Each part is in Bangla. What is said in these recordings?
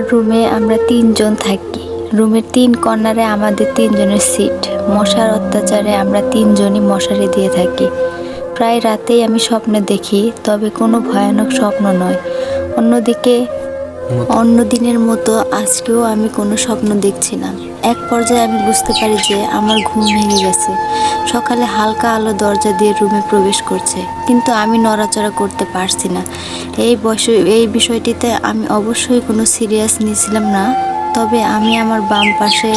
আমার রুমে আমরা তিনজন থাকি। রুমের তিন কর্নারে আমাদের তিনজনের সিট মশার অত্যাচারে আমরা তিনজনই মশারি দিয়ে থাকি। প্রায় রাতেই আমি স্বপ্নে দেখি, তবে কোনো ভয়ানক স্বপ্ন নয়। অন্যদিকে অন্য দিনের মতো আজকেও আমি কোনো স্বপ্ন দেখছি না। এক পর্যায়ে আমি বুঝতে পারি যে আমার ঘুম ভেঙে গেছে। সকালে হালকা আলো দরজা দিয়ে রুমে প্রবেশ করছে। কিন্তু আমি নড়াচড়া করতে পারছি না। এই বয়স, এই বিষয়টিতে আমি অবশ্যই কোনো সিরিয়াস নিয়েছিলাম না। তবে আমি আমার বাম পাশে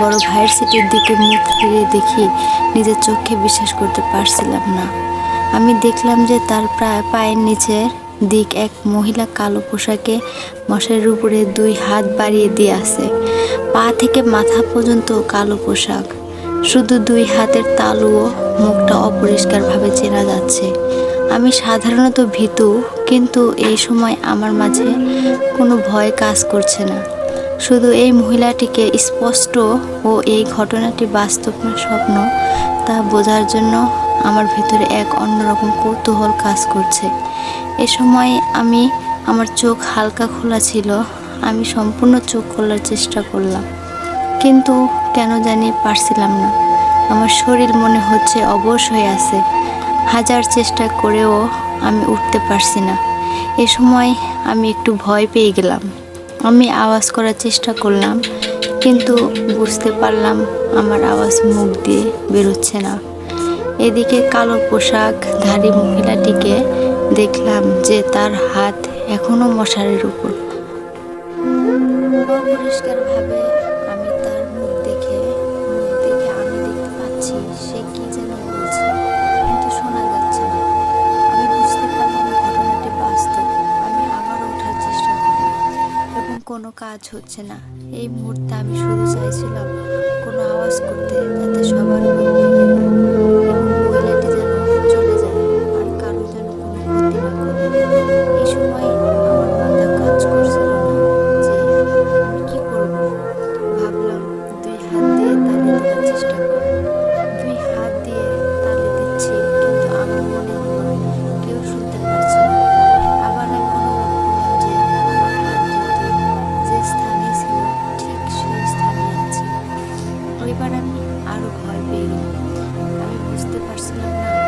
বড় ভাইয়ের সিটের দিকে মুখ ফিরে দেখি, নিজের চোখে বিশ্বাস করতে পারছিলাম না। আমি দেখলাম যে তার প্রায় পায়ের নিচের দিক এক মহিলা কালো পোশাকে মশারির উপরে দুই হাত বাড়িয়ে দিয়ে আছে। পা থেকে মাথা পর্যন্ত কালো পোশাক। শুধু দুই হাতের তালুও মুখটা অপরিষ্কারভাবে চেনা যাচ্ছে। আমি সাধারণত ভীতু, কিন্তু এই সময় আমার মাঝে কোনো ভয় কাজ করছে না। শুধু এই মহিলাটিকে স্পষ্ট ও এই ঘটনাটি বাস্তব স্বপ্ন, তা বোঝার জন্য আমার ভেতরে এক অন্যরকম কৌতূহল কাজ করছে। এ সময় আমি, আমার চোখ হালকা খোলা ছিল, আমি সম্পূর্ণ চোখ খোলার চেষ্টা করলাম। কিন্তু কেন জানি পারছিলাম না। আমার শরীর মনে হচ্ছে অবশ হয়ে আছে। হাজার চেষ্টা করেও আমি উঠতে পারছি না। এ সময় আমি একটু ভয় পেয়ে গেলাম। আমি আওয়াজ করার চেষ্টা করলাম, কিন্তু বুঝতে পারলাম আমার আওয়াজ মুখ দিয়ে বেরোচ্ছে না। এদিকে কালো পোশাক ধারী মহিলাটিকে দেখলাম যে তার হাত এখনও মশারির উপর। আমি তার মুখ দেখে মুখ দেখে দেখতে পাচ্ছি সে কি যেন বলছে। কিন্তু শোনা যাচ্ছে না। আমি বুঝতে ঘটনাটি আমি ওঠার চেষ্টা করি এবং কোনো কাজ হচ্ছে না। এই মুহূর্তে আমি শুধু চাইছিলাম চেষ্টা করি। দুই হাত দিয়ে তালি দিচ্ছি, কিন্তু আমার মনে হলো কেউ শুনতে পারছে না। আবার আমি যে আমার যে স্থানে ছিল, ঠিক সেই স্থানে আছে। এবার আমি আরও ভয় পেয়ে আমি বুঝতে পারছিলাম না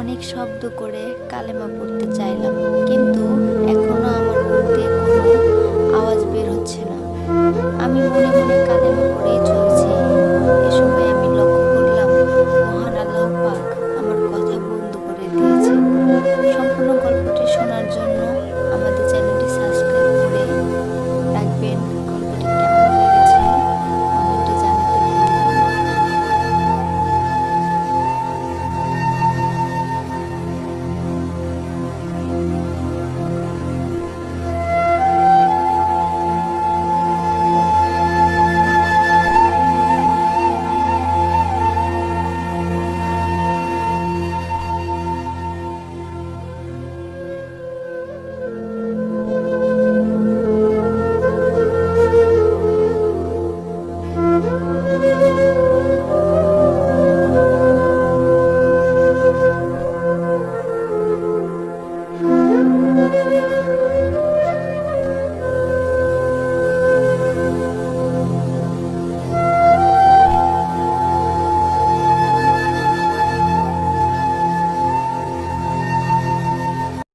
অনেক শব্দ করে কালেমা পড়তে চাইলাম, কিন্তু এখনও আমার মধ্যে কোনো আওয়াজ বের হচ্ছে না। আমি মনে মনে কালেমা পড়েই চলছি। এ সময় আমি লক্ষ্য করলাম, মহান আল্লাহ পাক আমার কথা বন্ধ করে দিয়েছে সম্পূর্ণ